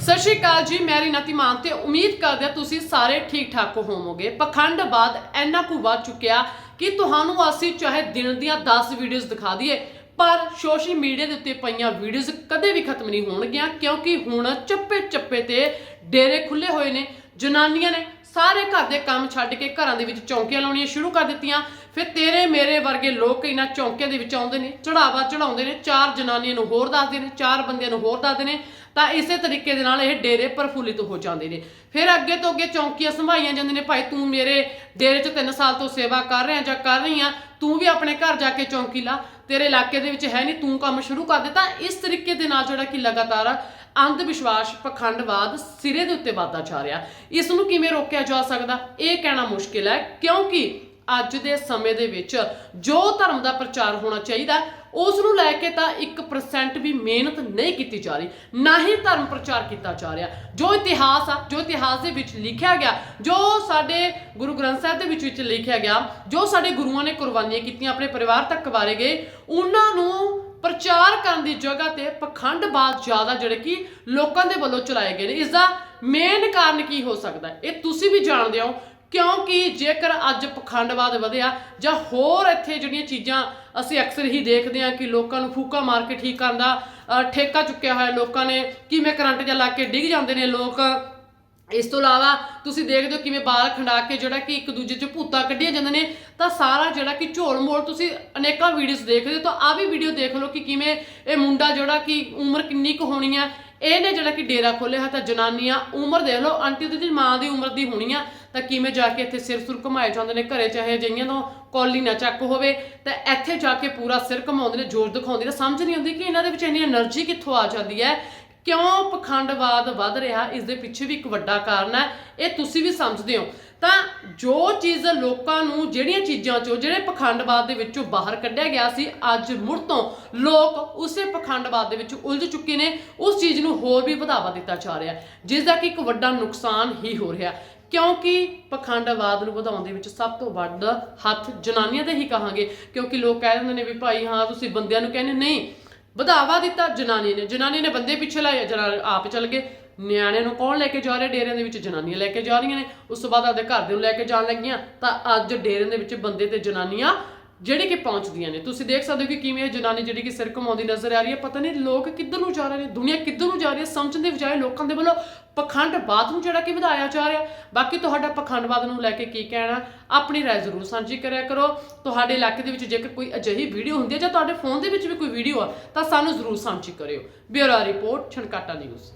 ਸਤਿ ਸ਼੍ਰੀ ਅਕਾਲ ਜੀ, ਮੈਂ ਰੀਨਾ ਧੀਮਾਨ ਤੇ ਉਮੀਦ ਕਰਦੇ ਤੁਸੀਂ ਸਾਰੇ ਠੀਕ ਠਾਕ ਹੋਵੋਗੇ ਪਖੰਡਵਾਦ ਇੰਨਾ ਕੁ ਵੱਧ ਚੁੱਕਿਆ ਕਿ ਤੁਹਾਨੂੰ ਅਸੀਂ ਚਾਹੇ ਦਿਨ ਦੀਆਂ 10 ਵੀਡੀਓਜ਼ ਦਿਖਾ ਦਈਏ, ਪਰ ਸੋਸ਼ਲ ਮੀਡੀਆ ਦੇ ਉੱਤੇ ਪਈਆਂ ਵੀਡੀਓਜ਼ ਕਦੇ ਵੀ ਖਤਮ ਨਹੀਂ ਹੋਣਗੀਆਂ, ਕਿਉਂਕਿ ਹੁਣ ਚੱਪੇ ਚੱਪੇ ਤੇ ਡੇਰੇ ਖੁੱਲੇ ਹੋਏ ਨੇ, ਜਨਾਨੀਆਂ ਨੇ ਸਾਰੇ ਘਰ ਦੇ ਕੰਮ ਛੱਡ ਕੇ ਘਰਾਂ ਦੇ ਵਿੱਚ ਚੌਂਕੀਆਂ ਲਾਉਣੀਆਂ ਸ਼ੁਰੂ ਕਰ ਦਿੱਤੀਆਂ। ਫਿਰ ਤੇਰੇ ਮੇਰੇ ਵਰਗੇ ਲੋਕ ਇਹਨਾਂ ਚੌਂਕੀਆਂ ਦੇ ਵਿੱਚ ਆਉਂਦੇ ਨੇ ਚੜਾਵਾ ਚੜਾਉਂਦੇ ਨੇ, ਚਾਰ ਜਨਾਨੀਆਂ ਨੂੰ ਹੋਰ ਦੱਸਦੇ ਨੇ, ਚਾਰ ਬੰਦਿਆਂ ਨੂੰ ਹੋਰ ਦੱਸਦੇ ਨੇ, ਤਾਂ ਇਸੇ ਤਰੀਕੇ ਦੇ ਨਾਲ ਇਹ ਡੇਰੇ ਪ੍ਰਫੁੱਲਿਤ ਹੋ ਜਾਂਦੇ ਨੇ। ਫਿਰ ਅੱਗੇ ਤੋਂ ਅੱਗੇ ਚੌਂਕੀਆਂ ਸੰਭਾਈਆਂ ਜਾਂਦੀਆਂ ਨੇ, ਭਾਈ ਤੂੰ ਮੇਰੇ ਡੇਰੇ 'ਚ 3 ਸਾਲ ਤੋਂ ਸੇਵਾ ਕਰ ਰਿਹਾ ਜਾਂ ਕਰ ਰਹੀ ਆ ਤੂੰ ਵੀ ਆਪਣੇ ਘਰ ਜਾ ਕੇ ਚੌਂਕੀ ਲਾ, ਤੇਰੇ ਇਲਾਕੇ ਦੇ ਵਿੱਚ ਹੈ ਨਹੀਂ ਤੂੰ ਕੰਮ ਸ਼ੁਰੂ ਕਰ ਦਿੱਤਾ। ਇਸ ਤਰੀਕੇ ਦੇ ਨਾਲ ਜਿਹੜਾ ਕਿ ਲਗਾਤਾਰ ਅੰਧ ਵਿਸ਼ਵਾਸ ਪਖੰਡਵਾਦ ਸਿਰੇ ਦੇ ਉੱਤੇ ਵੱਧਦਾ ਜਾ ਰਿਹਾ। ਇਸ ਨੂੰ ਕਿਵੇਂ ਰੋਕਿਆ ਜਾ ਸਕਦਾ? ਇਹ ਕਹਿਣਾ ਮੁਸ਼ਕਿਲ ਹੈ, ਕਿਉਂਕਿ ਅੱਜ ਦੇ ਸਮੇਂ ਦੇ ਵਿੱਚ ਜੋ ਧਰਮ ਦਾ ਪ੍ਰਚਾਰ ਹੋਣਾ ਚਾਹੀਦਾ ਉਸ ਨੂੰ ਲੈ ਕੇ ਤਾਂ 1% ਵੀ ਮਿਹਨਤ ਨਹੀਂ ਕੀਤੀ ਜਾ ਰਹੀ, ਨਾ ਹੀ ਧਰਮ ਪ੍ਰਚਾਰ ਕੀਤਾ ਜਾ ਰਿਹਾ। ਜੋ ਇਤਿਹਾਸ ਆ, ਜੋ ਇਤਿਹਾਸ ਦੇ ਵਿੱਚ ਲਿਖਿਆ ਗਿਆ, ਜੋ ਸਾਡੇ ਗੁਰੂ ਗ੍ਰੰਥ ਸਾਹਿਬ ਦੇ ਵਿੱਚ ਵਿੱਚ ਲਿਖਿਆ ਗਿਆ, ਜੋ ਸਾਡੇ ਗੁਰੂਆਂ ਨੇ ਕੁਰਬਾਨੀਆਂ ਕੀਤੀਆਂ, ਆਪਣੇ ਪਰਿਵਾਰ ਤੱਕ ਵਾਰੇ ਗਏ, ਉਹਨਾਂ ਨੂੰ ਪ੍ਰਚਾਰ ਕਰਨ ਦੀ ਜਗ੍ਹਾ ਤੇ ਪਖੰਡਵਾਦ ਜ਼ਿਆਦਾ ਜਿਹੜੇ ਕਿ ਲੋਕਾਂ ਦੇ ਵੱਲੋਂ ਚਲਾਏ ਗਏ ਨੇ। ਇਸ ਦਾ ਮੇਨ ਕਾਰਨ ਕੀ ਹੋ ਸਕਦਾ ਇਹ ਤੁਸੀਂ ਵੀ ਜਾਣਦੇ ਹੋ, ਕਿਉਂਕਿ ਜੇਕਰ ਅੱਜ ਪਖੰਡਵਾਦ ਵਧਿਆ ਜਾਂ ਹੋਰ ਇੱਥੇ ਜਿਹੜੀਆਂ ਚੀਜ਼ਾਂ ਅਸੀਂ ਅਕਸਰ ਹੀ ਦੇਖਦੇ ਹਾਂ ਕਿ ਲੋਕਾਂ ਨੂੰ ਫੂਕਾ ਮਾਰ ਕੇ ਠੀਕ ਕਰਨ ਦਾ ਠੇਕਾ ਚੁੱਕਿਆ ਹੋਇਆ ਲੋਕਾਂ ਨੇ, ਕਿਵੇਂ ਕਰੰਟ ਜਾਂ ਲਾ ਕੇ ਡਿੱਗ ਜਾਂਦੇ ਨੇ ਲੋਕ। ਇਸ ਤੋਂ ਇਲਾਵਾ ਤੁਸੀਂ ਦੇਖਦੇ ਹੋ ਕਿਵੇਂ ਬਾਲ ਖੰਡਾ ਕੇ ਜਿਹੜਾ ਕਿ ਇੱਕ ਦੂਜੇ 'ਚ ਭੂਤਾਂ ਕੱਢੀਆਂ ਜਾਂਦੇ ਨੇ, ਤਾਂ ਸਾਰਾ ਜਿਹੜਾ ਕਿ ਝੋਲ ਮੋਲ ਤੁਸੀਂ ਅਨੇਕਾਂ ਵੀਡੀਓਜ਼ ਦੇਖਦੇ ਹੋ, ਤਾਂ ਆ ਵੀ ਵੀਡੀਓ ਦੇਖ ਲਓ ਕਿ ਕਿਵੇਂ ਇਹ ਮੁੰਡਾ ਜਿਹੜਾ ਕਿ ਉਮਰ ਕਿੰਨੀ ਕੁ ਹੋਣੀ ਹੈ ਇਹਨੇ ਜਿਹੜਾ ਕਿ ਡੇਰਾ ਖੋਲਿਆ ਤਾਂ ਜਨਾਨੀਆਂ ਉਮਰ ਦੇਖ ਲਓ, ਆਂਟੀ ਉਹਦੀ ਮਾਂ ਦੀ ਉਮਰ ਦੀ ਹੋਣੀ ਆ, ਤਾਂ ਕਿਵੇਂ ਜਾ ਕੇ ਇੱਥੇ ਸਿਰ ਸੁਰ ਘੁਮਾਏ ਜਾਂਦੇ ਨੇ ਘਰੇ, ਚਾਹੇ ਜਈਆਂ ਤੋਂ ਕੋਲੀ ਨਾ ਚੱਕ ਹੋਵੇ, ਤਾਂ ਇੱਥੇ ਜਾ ਕੇ ਪੂਰਾ ਸਿਰ ਘਮਾਉਂਦੇ ਨੇ, ਜ਼ੋਰ ਦਿਖਾਉਂਦੇ ਨੇ। ਸਮਝ ਨਹੀਂ ਆਉਂਦੀ ਕਿ ਇਹਨਾਂ ਦੇ ਵਿੱਚ ਇੰਨੀ એનર્ਜੀ ਕਿੱਥੋਂ ਆ ਜਾਂਦੀ ਹੈ, ਕਿਉਂ ਪਖੰਡਵਾਦ ਵੱਧ ਰਿਹਾ, ਇਸ ਦੇ ਪਿੱਛੇ ਵੀ ਇੱਕ ਵੱਡਾ ਕਾਰਨ ਹੈ, ਇਹ ਤੁਸੀਂ ਵੀ ਸਮਝਦੇ ਹੋ। ਤਾਂ ਜੋ ਚੀਜ਼ ਲੋਕਾਂ ਨੂੰ ਜਿਹੜੀਆਂ ਚੀਜ਼ਾਂ ਚੋਂ ਜਿਹੜੇ ਪਖੰਡਵਾਦ ਦੇ ਵਿੱਚੋਂ ਬਾਹਰ ਕੱਢਿਆ ਗਿਆ ਸੀ ਅੱਜ ਮੁੜ ਤੋਂ ਲੋਕ ਉਸੇ ਪਖੰਡਵਾਦ ਦੇ ਵਿੱਚ ਉਲਝ ਚੁੱਕੇ ਨੇ ਉਸ ਚੀਜ਼ ਨੂੰ ਹੋਰ ਵੀ ਵਧਾਵਾ ਦਿੱਤਾ ਜਾ ਰਿਹਾ ਹੈ, ਜਿਸ ਦਾ ਕਿ ਇੱਕ ਵੱਡਾ ਨੁਕਸਾਨ ਹੀ ਹੋ ਰਿਹਾ ਕਿਉਂਕਿ ਪਖੰਡਵਾਦ ਨੂੰ ਵਧਾਉਣ ਦੇ ਵਿੱਚ ਸਭ ਤੋਂ ਵੱਧ ਹੱਥ ਜਨਾਨੀਆਂ ਦੇ ਹੀ ਕਹਾਂਗੇ ਕਿਉਂਕਿ ਲੋਕ ਕਹਿ ਦਿੰਦੇ ਨੇ ਵੀ ਭਾਈ ਹਾਂ ਤੁਸੀਂ ਬੰਦਿਆਂ ਨੂੰ ਕਹਿੰਦੇ ਨਹੀਂ ਵਧਾਵਾ ਦਿੱਤਾ ਜਨਾਨੀ ਨੇ ਜਨਾਨੀ ਨੇ ਬੰਦੇ ਪਿੱਛੇ ਲਾਏ ਜਨਾਨੀ ਆਪ ਚੱਲ ਗਏ। ਨਿਆਣਿਆਂ ਨੂੰ ਕੌਣ ਲੈ ਕੇ ਜਾ ਰਿਹਾ ਡੇਰਿਆਂ ਦੇ ਵਿੱਚ ਜਨਾਨੀਆਂ ਲੈ ਕੇ ਜਾ ਰਹੀਆਂ ਨੇ ਉਸ ਤੋਂ ਬਾਅਦ ਆਪਦੇ ਘਰ ਦੇ ਨੂੰ ਲੈ ਕੇ ਜਾਣ ਲੱਗੀਆਂ ਤਾਂ ਅੱਜ ਡੇਰਿਆਂ ਦੇ ਵਿੱਚ ਬੰਦੇ ਤੇ ਜਨਾਨੀਆਂ ਜਿਹੜੇ ਕਿ ਪਹੁੰਚਦੀਆਂ ਨੇ ਤੁਸੀਂ ਦੇਖ ਸਕਦੇ ਹੋ ਕਿ ਕਿਵੇਂ ਇਹ ਜਨਾਨੀ ਜਿਹੜੀ ਕਿ ਸਿਰ ਘਮਾਉਂਦੀ ਨਜ਼ਰ ਆ ਰਹੀ ਹੈ ਪਤਾ ਨਹੀਂ ਲੋਕ ਕਿੱਧਰ ਨੂੰ ਜਾ ਰਹੇ ਨੇ ਦੁਨੀਆ ਕਿੱਧਰ ਨੂੰ ਜਾ ਰਹੀ ਹੈ ਸਮਝਣ ਦੇ ਬਜਾਏ ਲੋਕਾਂ ਦੇ ਵੱਲੋਂ ਪਖੰਡਵਾਦ ਨੂੰ ਜਿਹੜਾ ਕਿ ਵਧਾਇਆ ਜਾ ਰਿਹਾ ਬਾਕੀ ਤੁਹਾਡਾ ਪਖੰਡਵਾਦ ਨੂੰ ਲੈ ਕੇ ਕੀ ਕਹਿਣਾ ਆਪਣੀ رائے ਜ਼ਰੂਰ ਸਾਂਝੀ ਕਰਿਆ ਕਰੋ ਤੁਹਾਡੇ ਇਲਾਕੇ ਦੇ ਵਿੱਚ ਜੇਕਰ ਕੋਈ ਅਜਿਹੀ ਵੀਡੀਓ ਹੁੰਦੀ ਹੈ ਜਾਂ ਤੁਹਾਡੇ ਫੋਨ ਦੇ ਵਿੱਚ ਵੀ ਕੋਈ ਵੀਡੀਓ ਆ ਤਾਂ ਸਾਨੂੰ ਜ਼ਰੂਰ ਸਾਂਝੀ ਕਰਿਓ ਬਿਊਰੋ ਰਿਪੋਰਟ ਛਣਕਾਟਾ ਨਿਊਜ਼